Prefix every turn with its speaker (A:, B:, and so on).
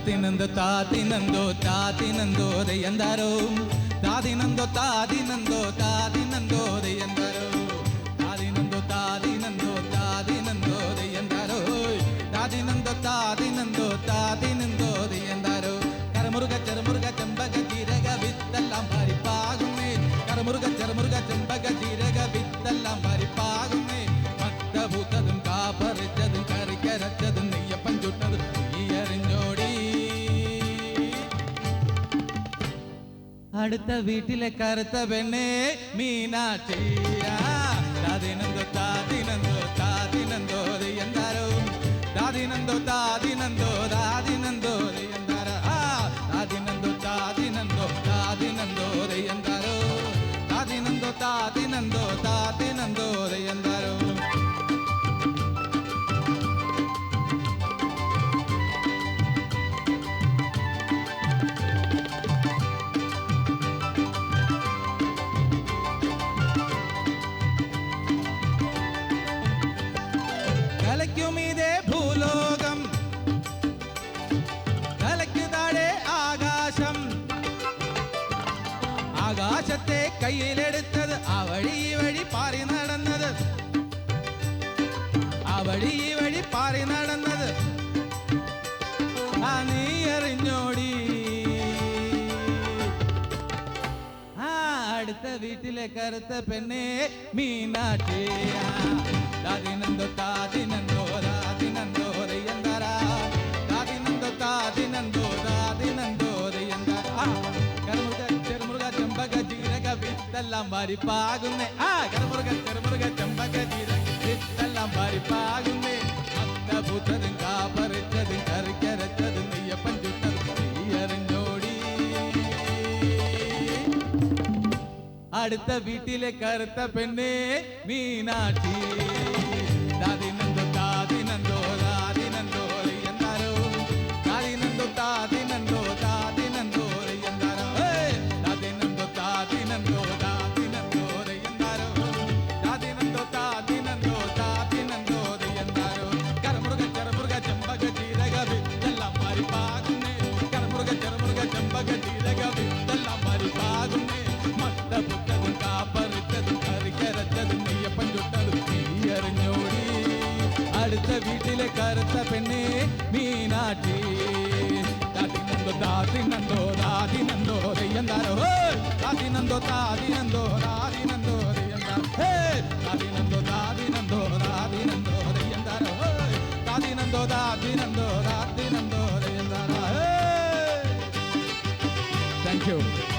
A: ತಾದಿನಂದು ತಾದಿನಂದು ತಾದಿನಂದೋದೆ ಎಂದರು ತಾದಿನಂದು ತಾದಿನಂದು ತಾದಿನಂದೋದೆ ಎಂದರು ತಾದಿನಂದು ತಾದಿನಂದು ತಾದಿನಂದೋದೆ ಎಂದರು ತಾದಿನಂದು ತಾದಿನಂದು ತಾದಿನಂದೋದೆ ಎಂದರು കരമുറുക ചെറുമുറുക ചെമ്പക ജീരക വിത്തെല്ലാം പരിപ്പാകുന്നേ കരമുറുക ചെറുമുറുക ചെമ്പക ജീരക വിത്തെല്ലാം പരിപ്പാകുന്നേ മത്തപൂത്തതും അടുത്ത വീട്ടിലെ കറുത്ത പെണ്ണേ മീനാക്ഷിയാ കലയ്ക്കുമീതേ ഭൂലോകം. കലയ്ക്ക് താഴെ ആകാശം. ആകാശത്തെ കയ്യിലെടുത്തത് ആ ഈ വഴി പാറി നടന്നത്. ആ ഈ വഴി പാറി നടന്നത്. ആ നീ എറിഞ്ഞോടി അടുത്ത വീട്ടിലെ കറുത്ത പെണ്ണേ മീനാട്ടിയാ താതിനന്തോ താതിനന്തോ சித்தெல்லாம் பறிப்பாகுமே ஆ கருமுருக கருமுருக செம்பக தீரங்க சித்தெல்லாம் பறிப்பாகுமே அத்த புத்ததும் காப்பறிச்சதும் கருக்கரைச்சதும் மெய்யப்பன் சுத்தது மெய்யறிஞ்சோடி அடுத்த வீட்டிலே கருத்த பெண்ணே மீனாட்சி. വിത്തെല്ലാം പരിപ്പാകുന്നേ കരമുറുക ചെറുമുറുക ചെമ്പക ജീരക വിത്തെല്ലാം പരിപ്പാകുന്നേ മത്ത പുത്തതും കാപ്പറിച്ചതും കറിക്കരച്ചതും നെയ്യപ്പൻ ചുട്ടതും നീ അറിഞ്ഞോടി അടുത്ത വീട്ടിലെ കറുത്ത പെണ്ണെ മീനാട്ടി താതിനന്തോ താതിനന്തോ താതിനന്തോ ദയ്യന്താരോ താതിനന്തോ താതിനന്തോ താതിനന്തോ ദയ്യന്താരോ താതിനന്തോ താതിനന്തോ താതിനന്തോ ദയ്യന്താരോ താതിനന്തോ താതിനന്തോ thank you.